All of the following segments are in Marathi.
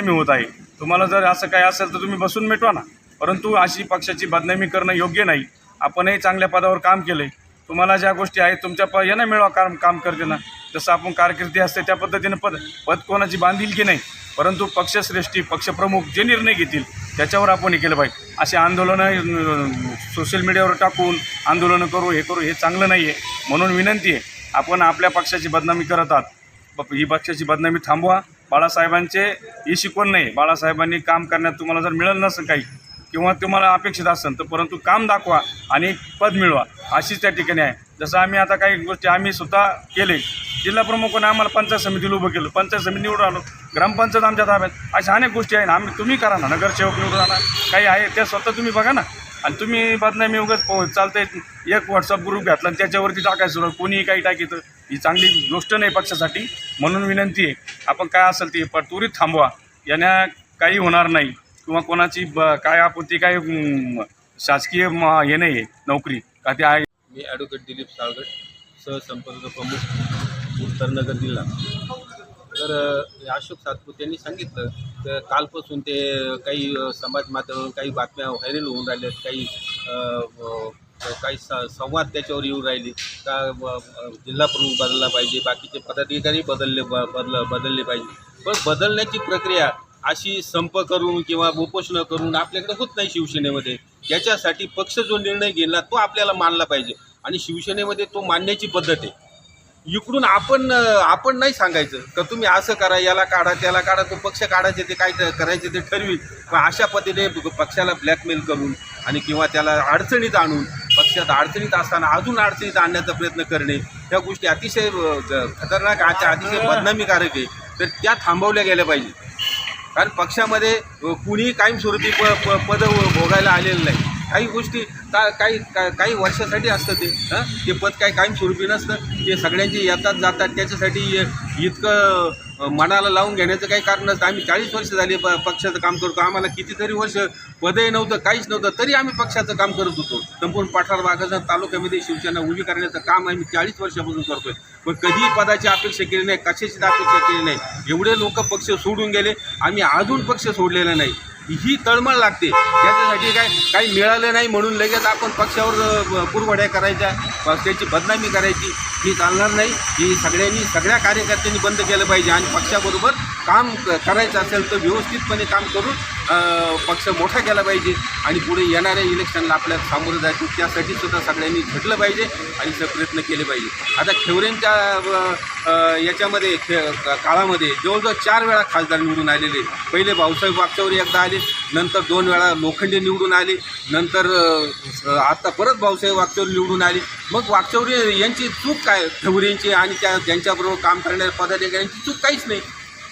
करत आहे. तुम्हाला जर असं काय असेल तर तुम्ही बसून मिटवा ना. परंतु अशी पक्षाची बदनामी करणं योग्य नाही. आपणही चांगल्या पदावर काम केलं आहे तुम्हाला ज्या गोष्टी आहेत तुमच्या प यांना मिळवा काम काम करते ना जसं आपण कारकिर्दी असते त्या पद्धतीनं पद पद कोणाची बांधील की नाही. परंतु पक्षश्रेष्ठी पक्षप्रमुख जे निर्णय घेतील त्याच्यावर आपण हे केलं पाहिजे. असे आंदोलनं सोशल मीडियावर टाकून आंदोलनं करू हे करू हे चांगलं नाही आहे म्हणून विनंती आहे आपण आपल्या पक्षाची बदनामी करत आहात. प- ही पक्षाची बदनामी थांबवा. बाळासाहेबांचे ही शिकवण नाही. बाळासाहेबांनी काम करण्यात तुम्हाला जर मिळेल नसेल काही किंवा तुम्हाला अपेक्षित असेल तर परंतु काम दाखवा आणि पद मिळवा अशीच त्या ठिकाणी आहे. जसं आम्ही आता काही गोष्टी आम्ही स्वतः केले. जिल्हा आम्हाला पंचायत समितीला उभं केलं. पंचायत समिती निवडून आलो. ग्रामपंचायत आमच्या ताब्यात. अशा अनेक गोष्टी आहेत. आम्ही तुम्ही करा ना. नगरसेवक निवडून आणा. काही आहे त्या स्वतः तुम्ही बघा ना. आणि तुम्ही बदनामी उगाच पो चालतंय. एक व्हॉट्सअप ग्रुप घातला आणि त्याच्यावरती टाकायचं सुरू. कोणीही काही टाकीतं. ही चांगली गोष्ट नाही पक्षासाठी. म्हणून विनंती आहे. आपण काय असेल ते पण त्वरित थांबवा. याने काही होणार नाही. किंवा कोणाची ब काय आपण ती काय शासकीय हे नाही आहे. नोकरी. का ते आहे. मी ॲडव्होकेट दिलीप साळगट सहसंपर्क प्रमुख उत्तरनगर जिल्हा. तर अशोक सातपुते यांनी सांगितलं तर कालपासून ते काही समाज माध्यमावर काही बातम्या व्हायरल होऊन राहिल्यात काही काही स संवाद त्याच्यावर येऊन राहिले का जिल्हा प्रमुख बदलला पाहिजे बाकीचे पदाधिकारी बदलले ब बदल बदलले पाहिजे. पण बदलण्याची प्रक्रिया अशी संप करून किंवा उपोषणं करून आपल्याकडे होत नाही शिवसेनेमध्ये. याच्यासाठी पक्ष जो निर्णय घेतला तो आपल्याला मानला पाहिजे. आणि शिवसेनेमध्ये तो मानण्याची पद्धत आहे. इकडून आपण आपण नाही सांगायचं का तुम्ही असं करा याला काढा त्याला काढा तो पक्ष काढायचे ते काय करायचे ते ठरवी. पण अशा पद्धतीने पक्षाला ब्लॅकमेल करून आणि किंवा त्याला अडचणीत आणून पक्षात अडचणीत असताना अजून अडचणीत आणण्याचा प्रयत्न करणे ह्या गोष्टी अतिशय खतरनाक अतिशय बदनामीकारक आहे. तर त्या थांबवल्या गेल्या पाहिजे. कारण पक्षामध्ये कुणीही कायमस्वरूपी प प पद भोगायला आलेलं नाही. काही गोष्टी का काही का काही वर्षासाठी असतं ते हां? ते पद काही कायमस्वरूपी नसतं. ते सगळ्यांचे येतात जातात. त्याच्यासाठी इतकं मनाला लावून घेण्याचं काही कारण नसतं. आम्ही चाळीस वर्ष झाली प पक्षाचं काम करतो. आम्हाला कितीतरी वर्ष पदही नव्हतं काहीच नव्हतं. तरी आम्ही पक्षाचं काम करत होतो. संपूर्ण पठार भागाचा तालुक्यामध्ये शिवसेना उभी करण्याचं काम आम्ही चाळीस वर्षापासून करतोय. पण कधीही पदाची अपेक्षा केली नाही कशाचीच अपेक्षा केली नाही. एवढे लोक पक्ष सोडून गेले. आम्ही अजून पक्ष सोडलेला नाही. ही तळमळ लागते. त्याच्यासाठी काय काही मिळालं नाही म्हणून लगेच आपण पक्षावर पुरवड्या करायच्या. पक्षाची बदनामी करायची. ही चालणार नाही. ही सगळ्यांनी सगळ्या कार्यकर्त्यांनी बंद केलं पाहिजे. आणि पक्षाबरोबर काम क- करायचं असेल तर व्यवस्थितपणे काम करून पक्ष मोठा केला पाहिजे आणि पुढे येणाऱ्या इलेक्शनला आपल्याला सामोरं जायचं त्यासाठी सुद्धा सगळ्यांनी झटलं पाहिजे आणि प्रयत्न केले पाहिजे. आता खेवरेंच्या याच्यामध्ये खे काळामध्ये जवळजवळ चार वेळा खासदार निवडून आलेले. पहिले भाऊसाहेब वागचौरी एकदा आले नंतर दोन वेळा लोखंडे निवडून आले नंतर आता परत भाऊसाहेब वागचौरी निवडून आले. मग वागचौरी यांची चूक काय? खेवरेंची आणि त्या त्यांच्याबरोबर काम करणाऱ्या पदाधिकाऱ्यांची चूक काहीच नाही.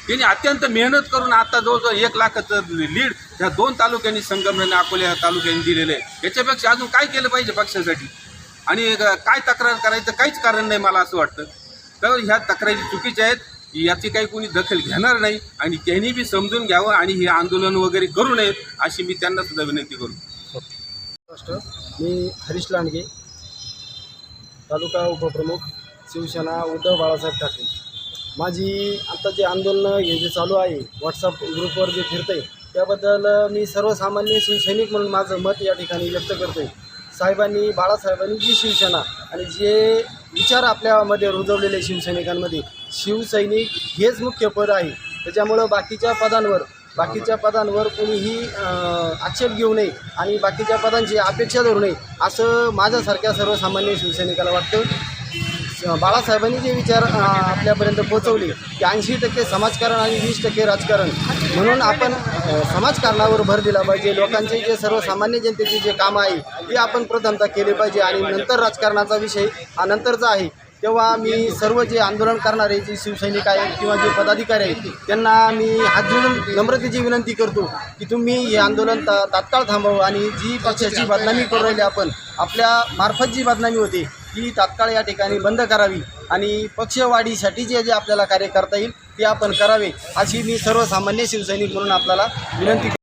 त्यांनी अत्यंत मेहनत करून आता जवळजवळ एक लाखाचं लीड ह्या दोन तालुक्यांनी संगमने अकोल्या तालुक्यांनी दिलेलं आहे. याच्यापेक्षा अजून काय केलं पाहिजे पक्षासाठी? आणि काय तक्रार करायचं? काहीच कारण नाही मला असं वाटतं. तर ह्या तक्रारी चुकीच्या आहेत. याची काही कोणी दखल घेणार नाही. आणि त्यांनी बी समजून घ्यावं आणि हे आंदोलन वगैरे करू नयेत अशी मी त्यांना सुद्धा विनंती करू. महाराष्ट्र मी हरीश लांडगे तालुका उपप्रमुख शिवसेना उद्धव बाळासाहेब ठाकरे. माझी आता जे आंदोलन हे जे चालू आहे व्हॉट्सअप ग्रुपवर जे फिरतंय त्याबद्दल मी सर्वसामान्य शिवसैनिक म्हणून माझं मत या ठिकाणी व्यक्त करतोय. साहेबांनी बाळासाहेबांनी जी शिवसेना आणि जे विचार आपल्यामध्ये रुजवलेले शिवसैनिकांमध्ये शिवसैनिक हेच मुख्य पद आहे. त्याच्यामुळं बाकीच्या पदांवर बाकीच्या पदांवर कोणीही आक्षेप घेऊ नये आणि बाकीच्या पदांची अपेक्षा धरू नये असं माझ्यासारख्या सर्वसामान्य शिवसैनिकाला वाटतं. बाळासाहेबांनी जे विचार आपल्यापर्यंत पोहोचवले की ऐंशी टक्के समाजकारण आणि वीस टक्के राजकारण. म्हणून आपण समाजकारणावर भर दिला पाहिजे. लोकांचे जे सर्वसामान्य जनतेचे जे काम आहे ते आपण प्रथमता केले पाहिजे. आणि नंतर राजकारणाचा विषय हा नंतरचा आहे. तेव्हा मी सर्व जे आंदोलन करणारे जे शिवसैनिक आहेत किंवा जे पदाधिकारी आहेत त्यांना मी हात जोडून नम्रतेची विनंती करतो की तुम्ही हे आंदोलन ता तात्काळ थांबवा. आणि जी पक्षाची बदनामी करू राहिली आपण आपल्या मार्फत जी बदनामी होते ही तात्काळ या ठिकाणी बंद करावी आणि पक्षवाढीसाठी जे जे आपल्याला कार्य करता येईल ते आपण करावे अशी मी सर्वसामान्य शिवसैनिक म्हणून आपल्याला विनंती